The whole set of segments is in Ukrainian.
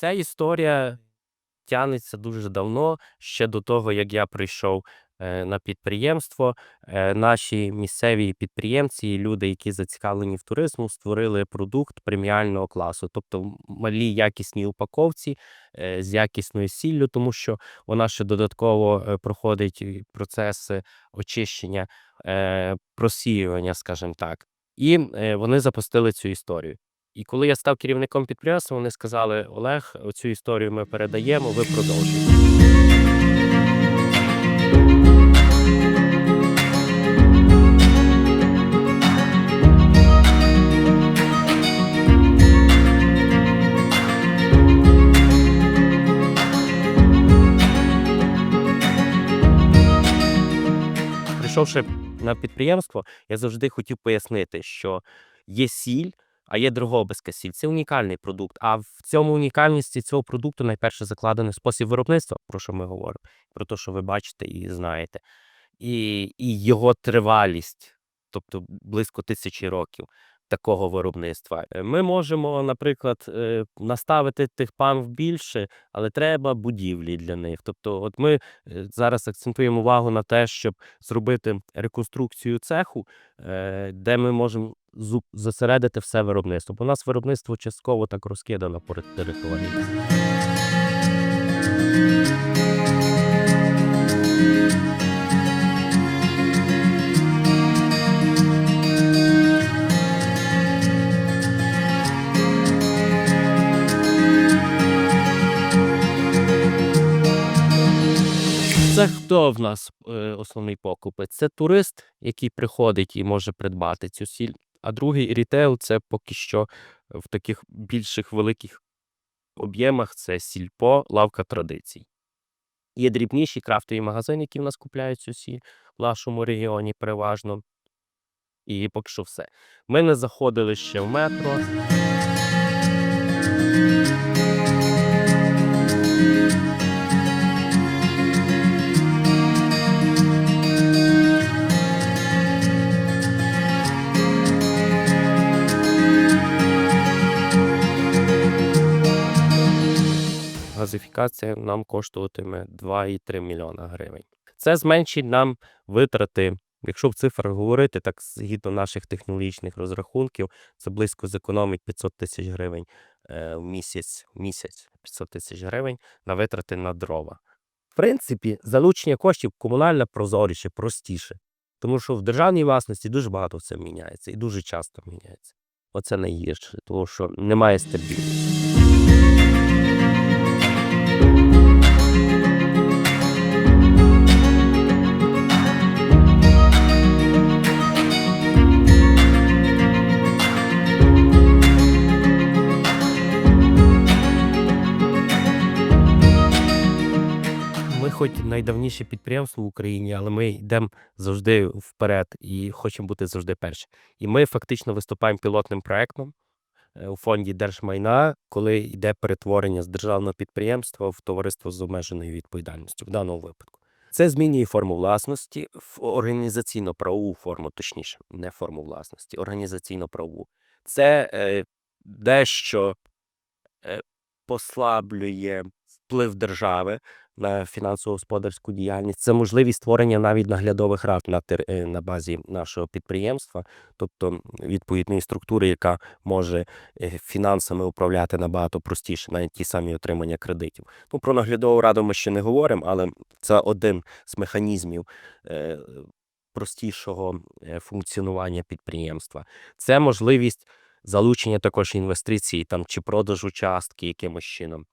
Ця історія тягнеться дуже давно, ще до того, як я прийшов е, на підприємство. Е, Наші місцеві підприємці, і люди, які зацікавлені в туризму, створили продукт преміального класу, тобто в малій якісній упаковці е, з якісною сіллю, тому що вона ще додатково проходить і процеси очищення, просіювання, скажімо так. І вони запустили цю історію. І коли я став керівником підприємства, вони сказали: Олег, оцю історію ми передаємо, ви продовжуйте. Прийшовши на підприємство, я завжди хотів пояснити, що є сіль, а є дрогобицька сіль. Це унікальний продукт. А в цьому унікальності цього продукту найперше закладений спосіб виробництва, про що ми говоримо, про те, що ви бачите і знаєте, і, і його тривалість, тобто близько тисячі років такого виробництва. Е, Ми можемо, наприклад, е, наставити тих памп більше, але треба будівлі для них. Тобто, от ми е, зараз акцентуємо увагу на те, щоб зробити реконструкцію цеху, де ми можемо зосередити все виробництво. Бо у нас виробництво частково так розкидано по території. Це хто в нас е, основний покупець? Це турист, який приходить і може придбати цю сіль. А другий рітейл це поки що в таких більших великих об'ємах це сільпо, лавка традицій. Є дрібніші крафтові магазини, які в нас купляють цю сіль в нашому регіоні переважно. І поки що все. Ми не заходили ще в метро. Газифікація нам коштуватиме 2,3 мільйона гривень. Це зменшить нам витрати. Якщо в цифрах говорити, так згідно наших технологічних розрахунків, це близько зекономить 500 тисяч гривень е, в місяць, місяць 500 тисяч гривень на витрати на дрова. В принципі, залучення коштів комунальне прозоріше, простіше. Тому що в державній власності дуже багато все міняється і дуже часто міняється. Оце найгірше, тому що немає стабільності. Хоч найдавніше підприємство в Україні, але ми йдемо завжди вперед і хочемо бути завжди перші. І ми фактично виступаємо пілотним проектом е, у фонді держмайна, коли йде перетворення з державного підприємства в товариство з обмеженою відповідальністю в даному випадку. Це змінює форму власності в організаційно-правову форму, точніше, не форму власності, організаційно-правову. Це е, дещо е, послаблює вплив держави фінансово-господарську діяльність. Це можливість створення навіть наглядових рад на, тер- е, на базі нашого підприємства, тобто відповідної структури, яка може е, фінансами управляти набагато простіше, навіть ті самі отримання кредитів. Ну, про наглядову раду ми ще не говоримо, але це один з механізмів е, простішого е, функціонування підприємства. Це можливість залучення також інвестицій там, чи продажу частки якимось чином.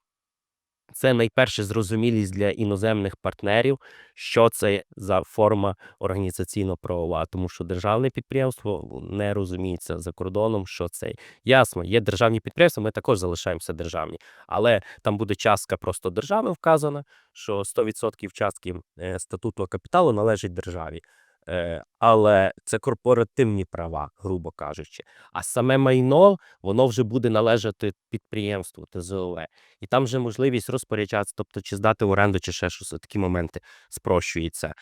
Це найперше зрозумілість для іноземних партнерів, що це за форма організаційно-правова, тому що державне підприємство не розуміється за кордоном, що це ясно. Є державні підприємства, ми також залишаємося державні, але там буде частка просто держави вказана, що 100% частки е, статутного капіталу належить державі. Е, Але це корпоративні права, грубо кажучи. А саме майно воно вже буде належати підприємству ТЗОВ. І там вже можливість розпоряджатися, тобто чи здати в оренду, чи ще щось такі моменти спрощується.